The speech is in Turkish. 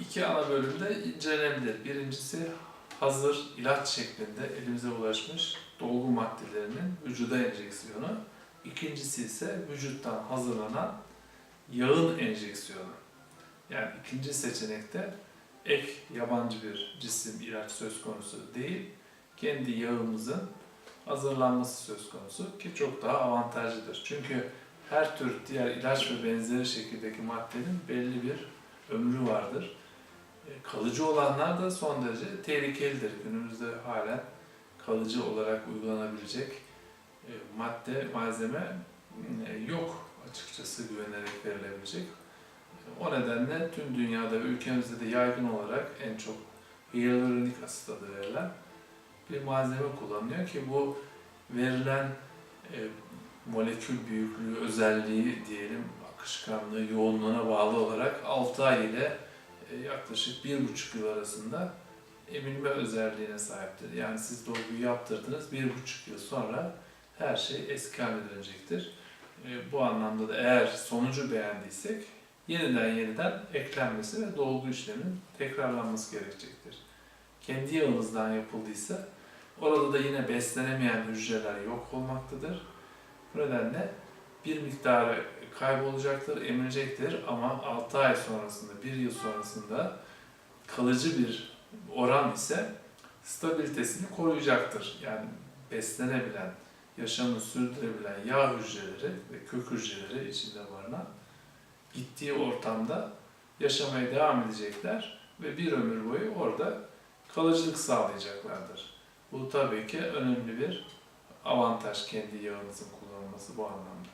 iki ana bölümde incelenebilir. Birincisi hazır ilaç şeklinde elimize ulaşmış dolgu maddelerinin vücuda enjeksiyonu. İkincisi ise vücuttan hazırlanan yağın enjeksiyonu. Yani ikinci seçenekte ek yabancı bir cisim ilaç söz konusu değil, kendi yağımızın hazırlanması söz konusu ki çok daha avantajlıdır. Çünkü her tür diğer ilaç ve benzeri şekildeki maddenin belli bir ömrü vardır. E, Kalıcı olanlar da son derece tehlikelidir. Günümüzde halen kalıcı olarak uygulanabilecek e, madde, malzeme e, yok açıkçası güvenerek verilebilecek. O nedenle tüm dünyada ve ülkemizde de yaygın olarak en çok hyaluronik asit adı verilen bir malzeme kullanılıyor ki bu verilen molekül büyüklüğü, özelliği diyelim, akışkanlığı, yoğunluğuna bağlı olarak 6 ay ile e, yaklaşık 1,5 yıl arasında emilme özelliğine sahiptir. Yani siz dolguyu yaptırdınız, 1,5 yıl sonra her şey eski haline dönecektir. E, Bu anlamda da eğer sonucu beğendiysek yeniden yeniden eklenmesi ve dolgu işleminin tekrarlanması gerekecektir. Kendi yağınızdan yapıldıysa orada da yine beslenemeyen hücreler yok olmaktadır. Bu nedenle bir miktarı kaybolacaktır, emilecektir ama 6 ay sonrasında, 1 yıl sonrasında kalıcı bir oran ise stabilitesini koruyacaktır. Yani beslenebilen, yaşamını sürdürebilen yağ hücreleri ve kök hücreleri içinde barınan gittiği ortamda yaşamaya devam edecekler ve bir ömür boyu orada kalıcılık sağlayacaklardır. Bu tabii ki önemli bir avantaj kendi yağınızın kullanılması bu anlamda.